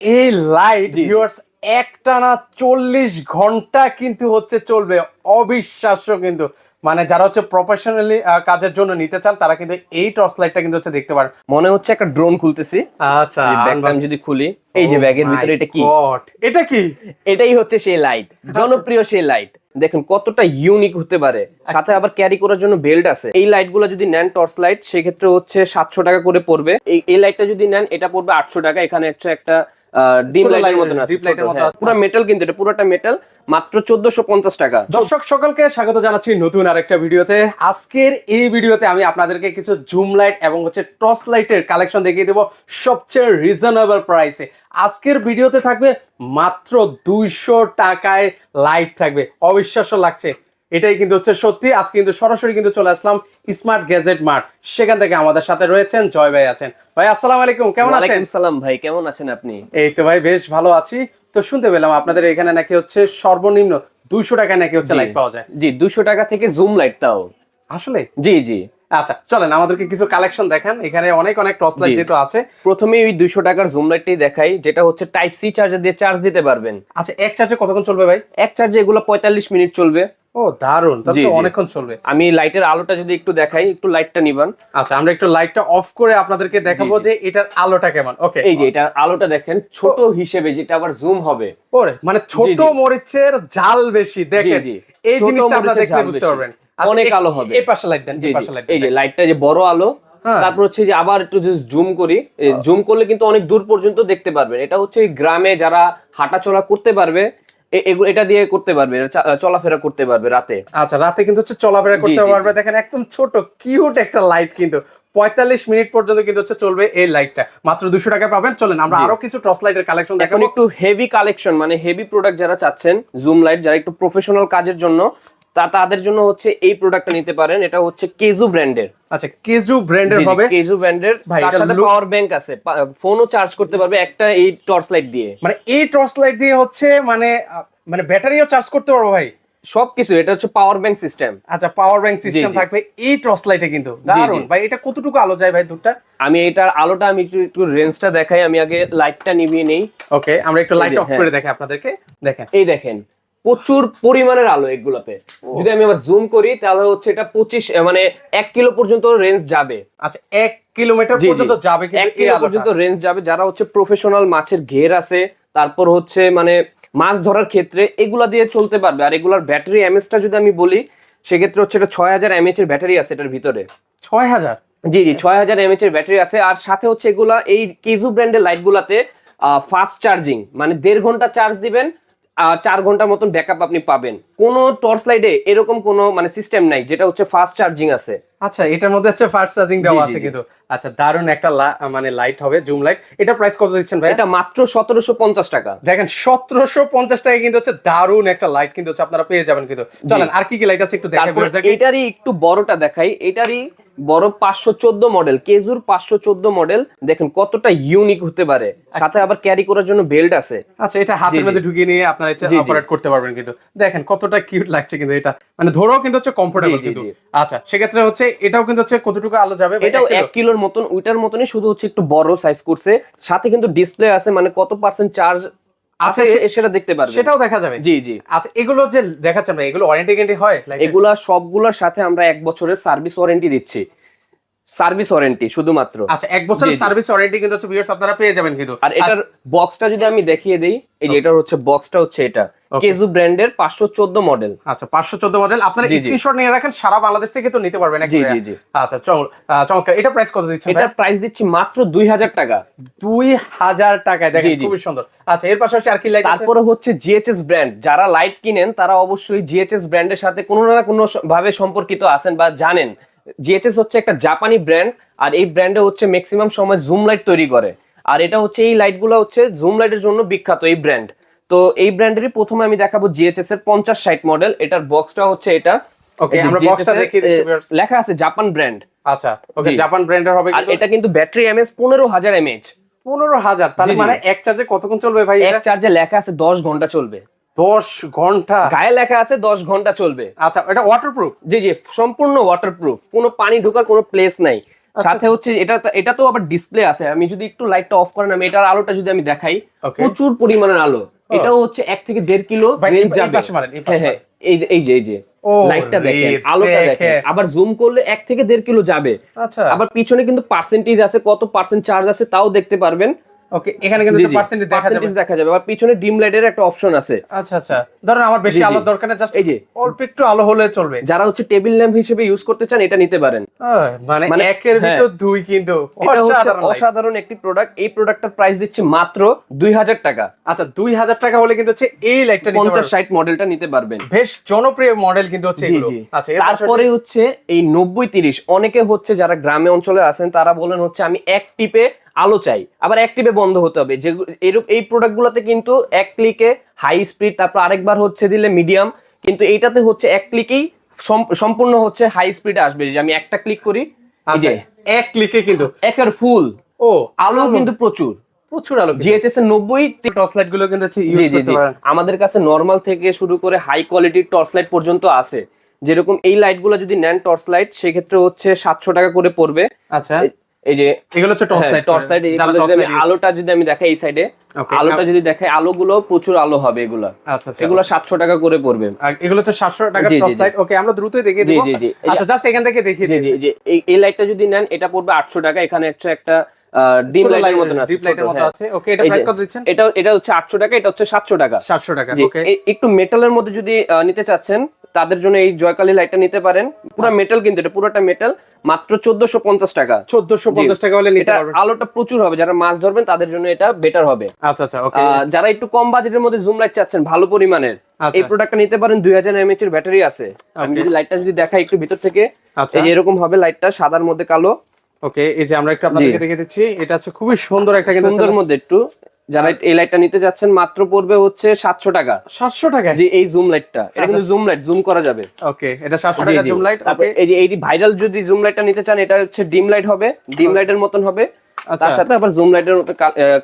এই light. Viewers একটানা চল্লিশ ঘণ্টা কিন্তু হচ্ছে চলবে। অবিশ্বাস্য কিন্তু। মানে যারা হচ্ছে প্রফেশনালি কাজের জন্য নিতে চান তারা কিন্তু এই টর্চ লাইটটা কিন্তু হচ্ছে দেখতে পারেন। মনে হচ্ছে একটা ড্রোন খুলতেছি। আচ্ছা ব্যাগটা যদি খুলি এই যে ব্যাগের ভিতরে এটা কি? এটা কি? এটাই হচ্ছে সেই লাইট জনপ্রিয় সেই লাইট দেখুন কতটা ইউনিক হতে পারে। সাথে আবার ক্যারি করার জন্য বেল্ট আছে। এই লাইটগুলো যদি নেন টর্চ লাইট সেক্ষেত্রে হচ্ছে সাতশো টাকা করে পড়বে। এই এই লাইটটা যদি নেন এটা পড়বে আটশো টাকা। এখানে হচ্ছে একটা ডিম লাইটের মতন আছে deep light এর মতো আছে। পুরো মেটাল কিন্তু এটা পুরোটা মেটাল মাত্র চোদ্দশো পঞ্চাশ টাকা। দর্শক সকলকে স্বাগত জানাচ্ছি নতুন আরেকটা ভিডিওতে। আজকের এই ভিডিওতে আমি আপনাদেরকে কিছু জুম লাইট এবং হচ্ছে টর্চ লাইটের কালেকশন দেখিয়ে দেবো সবচেয়ে রিজনেবল প্রাইসে আজকের ভিডিওতে থাকবে মাত্র দুইশো টাকায় লাইট থাকবে। অবিশ্বাস্য লাগছে। এটাই কিন্তু হচ্ছে সত্যি। আজকে কিন্তু সরাসরি কিন্তু চলে আসলাম স্মার্ট গ্যাজেট মার্ট সেখান থেকে আমাদের সাথে রয়েছেন জয় ভাই আছেন। ভাই আসসালামু আলাইকুম কেমন আছেন? সালাম ভাই কেমন আছেন আপনি? এই তো ভাই বেশ ভালো আছি। তো শুনতে পেলাম আপনাদের এখানে নাকি হচ্ছে সর্বনিম্ন দুইশো টাকায় নাকি হচ্ছে লাইট পাওয়া যায়। জি দুশো টাকা থেকে জুম লাইট তাও। আসলে? জি জি। আচ্ছা চলেন আমাদেরকে কিছু কালেকশন দেখান। এখানে অনেক অনেক টর্চ লাইট যেহেতু আছে। প্রথমে ওই দুইশো টাকার জুম লাইটটাই দেখাই যেটা হচ্ছে টাইপ সি চার্জার দিয়ে চার্জ দিতে পারবেন। আচ্ছা এক চার্জে কতক্ষণ চলবে ভাই? এক চার্জে এগুলো পঁয়তাল্লিশ মিনিট চলবে। ও দারুণ তাহলে তো। অনেকক্ষণ চলবে। আমি লাইটের আলোটা যদি একটু দেখাই একটু লাইটটা নিবান। আচ্ছা আমরা একটু লাইটটা অফ করে আপনাদেরকে দেখাবো। যে এটার আলোটা কেমন। ওকে। এই যে এটা আলোটা দেখেন ছোট হিসেবে যেটা আবার জুম হবে। ওরে মানে ছোট মরিচের জাল বেশি দেখেন। এই জিনিসটা আপনারা দেখলে বুঝতে পারবেন। আচ্ছা, অনেক আলো হবে। এই পাশে লাইট দেন এই পাশে লাইট এই যে লাইটটা যে বড় আলো হ্যাঁ। তারপর হচ্ছে যে আবার একটু যদি জুম করি জুম করলে কিন্তু অনেক দূর পর্যন্ত দেখতে পারবেন। এটা হচ্ছে গ্রামে যারা হাঁটাচলা করতে পারবে এটা দিয়ে করতে পারবে চলাফেরা করতে পারবে রাতে। আচ্ছা রাতে কিন্তু হচ্ছে চলাফেরা করতে পারবে। দেখেন একদম ছোট কিউট একটা লাইট কিন্তু। পঁয়তাল্লিশ মিনিট পর্যন্ত কিন্তু হচ্ছে চলবে এই লাইটটা মাত্র দুশো টাকা পাবেন। চলেন আমরা আরও কিছু টর্চ লাইটের কালেকশন দেখেন একটু হেভি কালেকশন মানে হেভি প্রোডাক্ট যারা চাচ্ছেন জুম লাইট যারা একটু প্রফেশনাল কাজের জন্য তা তাদের জন্য হচ্ছে এই প্রোডাক্টটা নিতে পারেন। এটা হচ্ছে কেজু ব্র্যান্ডের আচ্ছা কেজু ব্র্যান্ডের হবে। কেজু ব্র্যান্ডের ভাই, তার সাথে পাওয়ার ব্যাংক আছে। ফোনও চার্জ করতে পারবে একটা এই টর্চ লাইট দিয়ে। মানে এই টর্চ লাইট দিয়ে হচ্ছে মানে মানে ব্যাটারিও চার্জ করতে পারব ভাই? সবকিছু এটা হচ্ছে পাওয়ার ব্যাংক সিস্টেম আচ্ছা পাওয়ার ব্যাংক সিস্টেম। থাকবে এই টর্চ লাইটে কিন্তু। দারুণ ভাই এটা কতটুকু আলো যায় ভাই দুধটা? আমি এটার আলোটা আমি একটু একটু রেঞ্জটা দেখাই। আমি আগে লাইটটা নিভিয়ে নেই। ওকে আমরা একটু লাইট অফ হ্যাঁ। করে দেখাই আপনাদেরকে। দেখেন। এই দেখেন। প্রচুর পরিমাণের আলো এগুলোতে। যদি আমি আবার জুম করি তাহলে হচ্ছে এটা পঁচিশ মানে এক কিলো পর্যন্ত রেঞ্জ যাবে। আচ্ছা এক কিলোমিটার। পর্যন্ত যাবে এক কিলো পর্যন্ত রেঞ্জ যাবে যারা হচ্ছে প্রফেশনাল মাছের ঘের আছে তারপর হচ্ছে মানে মাছ ধরার ক্ষেত্রে এগুলা দিয়ে চলতে পারবে। আর এগুলার ব্যাটারি এমএসটা যদি আমি বলি সেক্ষেত্রে হচ্ছে এটা ছয় হাজার এমএচ এর ব্যাটারি আছে এটার ভিতরে। ছয় হাজার? জি জি ছয় হাজার এমএচ এর ব্যাটারি আছে। আর সাথে হচ্ছে এগুলা এই কেজু ব্র্যান্ডের লাইট গুলাতে ফাস্ট চার্জিং মানে দেড় ঘণ্টা চার্জ দিবেন চার ঘণ্টা মতন ব্যাকআপ আপনি পাবেন। কোনো টর্চ লাইটে এরকম কোনো মানে সিস্টেম নাই যেটা হচ্ছে ফাস্ট চার্জিং আছে। আচ্ছা এটার মধ্যে হচ্ছে ফাস্ট চার্জিং দেওয়া আছে কিন্তু। আচ্ছা দারুণ একটা মানে লাইট হবে জুম লাইট এটা প্রাইস কত দিচ্ছেন ভাই এটা মাত্র সতেরোশো পঞ্চাশ টাকা। দেখেন সতেরোশো পঞ্চাশ টাকা কিন্তু হচ্ছে দারুণ একটা লাইট কিন্তু হচ্ছে আপনারা পেয়ে যাবেন কিন্তু। চলেন আর কি কি লাইট আছে একটু দেখাই এটারই একটু বড়টা দেখাই। এটারই বড় পাঁচশো চোদ্দ মডেল কেজুর পাঁচশো চোদ্দ মডেল দেখেন কতটা ইউনিক হতে পারে। সাথে আবার ক্যারি করার জন্য বেল্ট আছে। আচ্ছা এটা হাতের। মধ্যে ঢুকিয়ে নিয়ে আপনারা ইচ্ছে। অপারেট করতে পারবেন কিন্তু। দেখেন কতটা কিউট লাগছে কিন্তু এটা। মানে ধরো কিন্তু হচ্ছে কমফোর্টেবল কিন্তু। আচ্ছা সেক্ষেত্রে হচ্ছে এটাও কিন্তু হচ্ছে কতটুকু আলো যাবে? এটাও এক এক কিলোর মতন ওইটার মতনই শুধু হচ্ছে একটু বড় সাইজ করছে। সাথে কিন্তু ডিসপ্লে আছে মানে কত পার্সেন্ট চার্জ আছে আচ্ছা, সেটা দেখতে পারবেন। সেটাও দেখা যাবে। জি জি। আচ্ছা এগুলো যে দেখাচ্ছেন ভাই এগুলো ওয়ারেন্টি গ্যারান্টি হয়? এগুলা সবগুলোর সাথে আমরা এক বছরের সার্ভিস ওয়ারেন্টি দিচ্ছি। সার্ভিস ওয়ারেন্টি শুধুমাত্র। আচ্ছা এক বছরের। সার্ভিস ওয়ারেন্টি কিন্তু হচ্ছে ভিউয়ার্স আপনারা পেয়ে যাবেন কিন্তু। আর এটার বক্সটা যদি আমি দেখিয়ে দেই এই যে এটার হচ্ছে বক্সটা হচ্ছে এটা. কেজু ব্র্যান্ডের পাঁচশো চোদ্দ মডেল আচ্ছা পাঁচশো চোদ্দ মডেল আপনারা। স্ক্রিনশট নিয়ে রাখেন সারা বাংলাদেশ থেকে তো নিতে পারবেন জি। জি, জি। আচ্ছা চমৎকার। এটা প্রাইস কত দিচ্ছেন এটা প্রাইস দিচ্ছি মাত্র দুই হাজার টাকা। দুই হাজার টাকায় দেখেন। খুবই সুন্দর। আচ্ছা এর পাশাপাশি আর কি লাইট আছে? তারপরে হচ্ছে জিএচএস ব্র্যান্ড যারা লাইট কিনেন তারা অবশ্যই জিএচএস ব্র্যান্ডের সাথে কোনো না কোনো ভাবে সম্পর্কিত আছেন বা জানেন। জিএচএস হচ্ছে একটা জাপানি ব্র্যান্ড আর এই ব্র্যান্ডে হচ্ছে ম্যাক্সিমাম সময় জুম লাইট তৈরি করে। আর এটা হচ্ছে এই লাইটগুলো হচ্ছে জুম লাইটের জন্য বিখ্যাত এই ব্র্যান্ড তো এই ব্র্যান্ডেরই প্রথমে আমি দেখাবো জিএচএস এর পঞ্চাশ ষাট মডেল এটার বক্সটা হচ্ছে এটা। লেখা আছে জাপান ব্র্যান্ড আচ্ছা ওকে জাপান ব্র্যান্ডের হবে আর এটা কিন্তু ব্যাটারি এমএস পনেরো হাজার এমএচ পনেরো হাজার তাহলে জি। মানে এক চার্জে কতক্ষণ চলবে ভাই এক চার্জে লেখা আছে দশ ঘণ্টা চলবে। দশ ঘণ্টা। গায়ে লেখা আছে দশ ঘণ্টা চলবে। আচ্ছা এটা ওয়াটারপ্রুফ জি জি সম্পূর্ণ ওয়াটারপ্রুফ কোনো পানি ঢোকার কোনো প্লেস নাই। সাথে হচ্ছে এটা এটা তো আবার ডিসপ্লে আছে। আমি যদি একটু লাইটটা অফ করেন আমি এটার আলোটা যদি আমি দেখাই প্রচুর পরিমাণের আলো। এটাও হচ্ছে এক থেকে দেড় কিলো হ্যাঁ হ্যাঁ এই এই যে এই যে। লাইটটা দেখেন আলোটা দেখেন দেখেন। আবার জুম করলে এক থেকে দেড় কিলো যাবে। আচ্ছা। আবার পিছনে কিন্তু পার্সেন্টেজ আছে কত পার্সেন্ট চার্জ আছে তাও দেখতে পারবেন। ওকে এখানে কিন্তু পার্সেন্টেজ দেখা যাবে। দেখা যাবে। আবার পিছনে ডিম লাইটের একটা অপশন আছে। আচ্ছা আচ্ছা। ধরেন আমার বেশি। আলো দরকার না জাস্ট এই যে। অল্প একটু আলো হলে চলবে। যারা হচ্ছে টেবিল ল্যাম্প হিসেবে ইউজ করতে চান এটা নিতে পারেন। মানে মানে, একের হ্যাঁ। ভিতর দুই কিন্তু অসাধারণ একটি প্রোডাক্ট এই প্রোডাক্টটার প্রাইস দিচ্ছে মাত্র দুই হাজার টাকা। আচ্ছা দুই হাজার টাকা হলে কিন্তু হচ্ছে এই লাইটটা নিতে পারবেন। ষাট মডেলটা নিতে পারবেন। বেশ জনপ্রিয় মডেল কিন্তু হচ্ছে এগুলো। আচ্ছা তারপরে হচ্ছে এই নব্বই তিরিশ। অনেকে হচ্ছে যারা গ্রামে অঞ্চলে আছেন তারা বলেন হচ্ছে আমি এক টিপে আলো চাই। আবার টিপে বন্ধ হতে হবে। যে এরূপ এই প্রোডাক্ট গুলোতে কিন্তু এক ক্লিকে হাই স্পিড তারপর আরেকবার হচ্ছে দিলে মিডিয়াম কিন্তু এইটাতে হচ্ছে এক ক্লিকেই সম্পূর্ণ হচ্ছে হাই স্পিডে আসবে। যে আমি একটা ক্লিক করি আচ্ছা যে এক ক্লিকে কিন্তু একের ফুল ও আলো কিন্তু প্রচুর। প্রচুর আলো জিএচএস এর নব্বই টর্চ লাইটগুলো কিন্তু জি জি জি। আমাদের কাছে নর্মাল থেকে শুরু করে হাই কোয়ালিটির টর্চ লাইট পর্যন্ত আছে। যেরকম এই লাইটগুলো যদি নেন টর্চ লাইট সেক্ষেত্রে হচ্ছে সাতশো টাকা করে পড়বে। আচ্ছা। এই- যে এগুলো হচ্ছে টর্চ লাইট টর্চ লাইট আলোটা যদি আমি দেখাই এই সাইডে আলোটা যদি দেখাই আলোগুলো প্রচুর আলো হবে এগুলা। আচ্ছা আচ্ছা। এগুলো সাতশো টাকা করে পড়বে। এগুলো হচ্ছে সাতশো টাকা জি, জি, টর্চ লাইট ওকে আমরা দ্রুতই দেখিয়ে দিব। আচ্ছা জাস্ট এখান থেকে দেখিয়ে দিই। জি জি। এই লাইটটা যদি নেন এটা পড়বে আটশো টাকা। এখানে একটা একটা ডিম লাইটের মতন আছে ডিপ লাইটের মতো হ্যাঁ। আছে। ওকে এটা প্রাইস কত দিচ্ছেন? এটা এটা হচ্ছে আটশো টাকা এটা হচ্ছে সাতশো টাকা। সাতশো টাকা ওকে একটু মেটালের মধ্যে যদি নিতে চাচ্ছেন তাদের জন্য এই জয়কালী লাইটটা নিতে পারেন। পুরো আচ্ছা। মেটাল কিন্তু এটা পুরোটা মেটাল মাত্র চোদ্দশো পঞ্চাশ টাকা। চোদ্দশো পঞ্চাশ টাকা হলে নিতে পারবেন। আলোটা প্রচুর হবে যারা মাছ ধরবেন তাদের জন্য এটা বেটার হবে। আচ্ছা আচ্ছা ওকে যারা একটু কম বাজেটের মধ্যে জুম লাইট চাচ্ছেন ভালো পরিমাণের আচ্ছা। এই প্রোডাক্টটা নিতে পারেন দুই হাজার এমএচ এর ব্যাটারি আছে। আমি যদি লাইটটা যদি দেখাই একটু ভিতর থেকে আচ্ছা। এই এরকম হবে লাইটটা সাদার মধ্যে কালো। ওকে এই যে আমরা একটু আপনাদেরকে। দেখিয়ে দিচ্ছি এটা হচ্ছে খুবই সুন্দর একটা কিন্তু সুন্দর মধ্যে একটু যারা এই লাইটটা নিতে যাচ্ছেন মাত্র পড়বে হচ্ছে সাতশো টাকা। সাতশো টাকা যে এই জুম লাইটটা এটা কিন্তু জুম লাইট জুম করা যাবে। ওকে এটা সাতশো টাকা জুম লাইট এই যে এই ভাইরাল যদি জুম লাইটটা নিতে চান এটা হচ্ছে ডিম লাইট হবে। ডিম লাইটের মতন হবে। আচ্ছা তার সাথে আবার জুম লাইটের মতো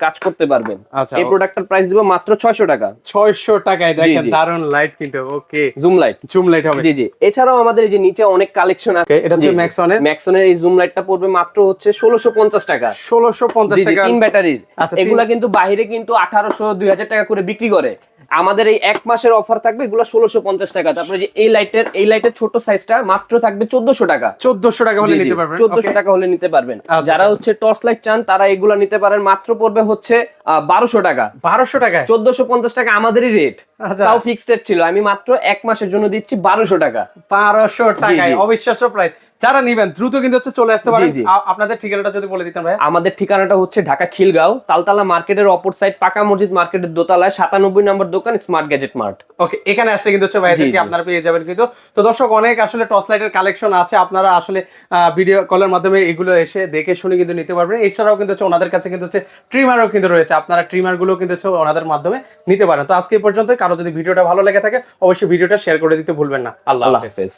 কাজ করতে পারবেন। আচ্ছা। এই প্রোডাক্টটার প্রাইস দিব মাত্র ছয়শো টাকা। ছয়শো টাকায় দেখেন দারুণ লাইট কিন্তু okay zoom light zoom light হবে। জি জি। এছাড়াও আমাদের এই যে নিচে অনেক কালেকশন আছে। এটা হচ্ছে। ম্যাক্সনের ম্যাক্সনের এই জুম লাইটটা পড়বে মাত্র হচ্ছে ষোলোশো পঞ্চাশ টাকা। ষোলোশো পঞ্চাশ জি, জি, টাকা। তিন ব্যাটারির আচ্ছা, এগুলা কিন্তু বাইরে কিন্তু আঠারোশো দুই হাজার টাকা করে বিক্রি করে। আমাদের এই এক মাসের অফার থাকবে এগুলো ষোলোশো পঞ্চাশ টাকা। তারপরে যে এই লাইটের এই লাইটের ছোট সাইজটা মাত্র থাকবে চোদ্দশো টাকা। চোদ্দশো টাকা হলে নিতে পারবেন। চোদ্দশো টাকা হলে নিতে পারবেন। যারা। হচ্ছে টর্চ লাইট চান তারা এগুলো নিতে পারেন। মাত্র পড়বে হচ্ছে বারোশো টাকা। বারোশো টাকা চোদ্দশো পঞ্চাশ টাকা আমাদেরই রেট। তাও ফিক্সড ছিল। আমি মাত্র এক মাসের জন্য দিচ্ছি বারোশো টাকা। বারোশো টাকায়। অবিশ্বাস্য প্রাইস যারা নিবেন দ্রুত কিন্তু হচ্ছে চলে আসতে পারেন। আপনাদের ঠিকানাটা যদি বলে ভাই আমাদের ঠিকানাটা হচ্ছে ঢাকা খিলগাঁও তালতলা মার্কেটের অপর সাইড পাকা মসজিদ মার্কেটের দোতলায় সাতানব্বই নম্বর দোকান স্মার্ট গ্যাজেট মার্ট ওকে এখানে আসলে কিন্তু হচ্ছে জি। আপনারা পেয়ে যাবেন কিন্তু। তো দর্শক অনেক আসলে টর্চ লাইটের কালেকশন আছে। আপনারা আসলে ভিডিও কলের মাধ্যমে এগুলো এসে দেখে শুনে কিন্তু নিতে পারবেন। এছাড়াও কিন্তু হচ্ছে ওনাদের কাছে কিন্তু হচ্ছে ট্রিমারও কিন্তু রয়েছে। আপনারা ট্রিমারগুলো কিন্তু হচ্ছে ওনাদের মাধ্যমে নিতে পারেন। তো আজকে এই পর্যন্ত কারও যদি ভিডিওটা ভালো লেগে থাকে অবশ্যই ভিডিওটা শেয়ার করে দিতে ভুলবেন না। আল্লাহ হাফেজ।